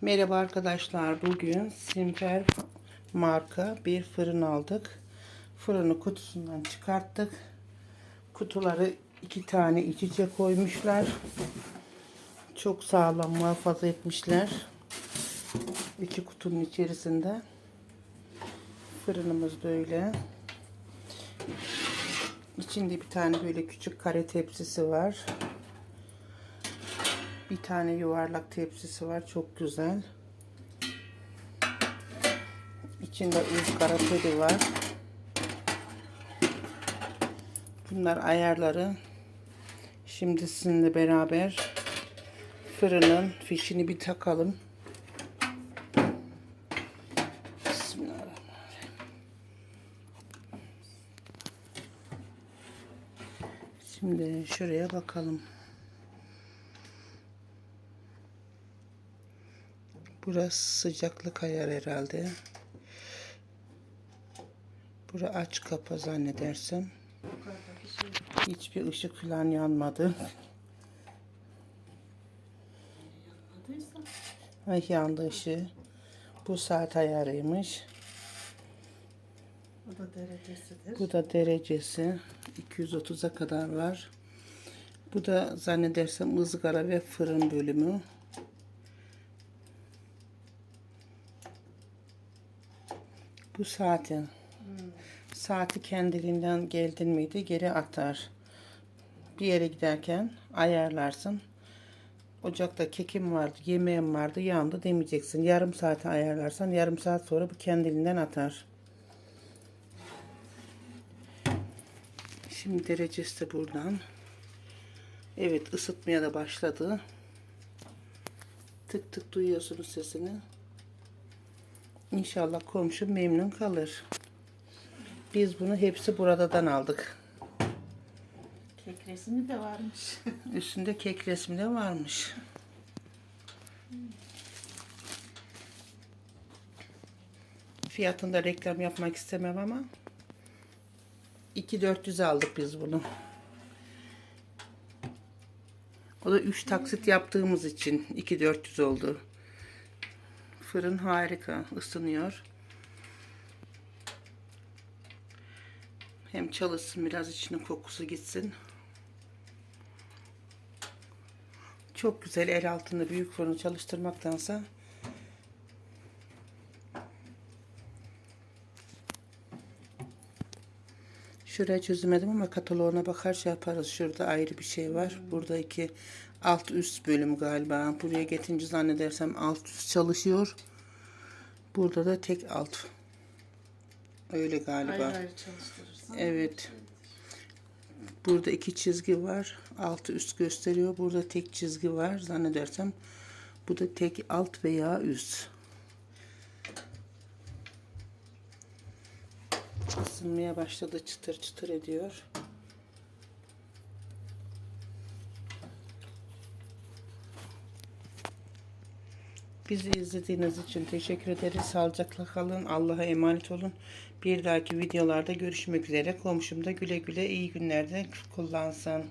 Merhaba arkadaşlar. Bugün Simper marka bir fırın aldık. Fırını kutusundan çıkarttık. Kutuları iki tane iç içe koymuşlar. Çok sağlam muhafaza etmişler. İki kutunun içerisinde. Fırınımız böyle. İçinde bir tane böyle küçük kare tepsisi var. Bir tane yuvarlak tepsisi var. Çok güzel. İçinde ızgara teli var. Bunlar ayarları. Şimdi sizinle beraber fırının fişini bir takalım. Bismillahirrahmanirrahim. Şimdi şuraya bakalım. Burası sıcaklık ayar herhalde. Bura aç kapa zannedersem. Hiçbir ışık falan yanmadı. Ay yandı ışığı. Bu saat ayarıymış. Bu da derecesidir. Bu da derecesi. 230'a kadar var. Bu da zannedersem ızgara ve fırın bölümü. Bu saati. Saati kendiliğinden geldin miydi geri atar. Bir yere giderken ayarlarsın. Ocakta kekim vardı, yemeğim vardı, yandı demeyeceksin. Yarım saate ayarlarsan yarım saat sonra bu kendiliğinden atar. Şimdi derecesi de buradan. Evet ısıtmaya da başladı. Tık tık duyuyorsunuz sesini. İnşallah komşum memnun kalır. Biz bunu hepsi buradan aldık. Kek resmi de varmış. Üstünde kek resmi de varmış. Fiyatında reklam yapmak istemem ama 2400 aldık biz bunu. O da 3 taksit yaptığımız için 2400 oldu. Fırın harika ısınıyor. Hem çalışsın biraz içinin kokusu gitsin. Çok güzel el altında büyük fırını çalıştırmaktansa Şuraya çözemedim ama kataloğuna bakar şey yaparız. Şurada ayrı bir şey var. Burada iki alt üst bölüm galiba. Buraya getince zannedersem alt üst çalışıyor. Burada da tek alt. Öyle galiba. Ayrı ayrı çalıştırırsan. Evet. Burada iki çizgi var. Altı üst gösteriyor. Burada tek çizgi var zannedersem. Bu da tek alt veya üst. Isınmaya başladı. Çıtır çıtır ediyor. Bizi izlediğiniz için teşekkür ederiz. Sağlıcakla kalın. Allah'a emanet olun. Bir dahaki videolarda görüşmek üzere. Komşum da güle güle iyi günlerde kullansın.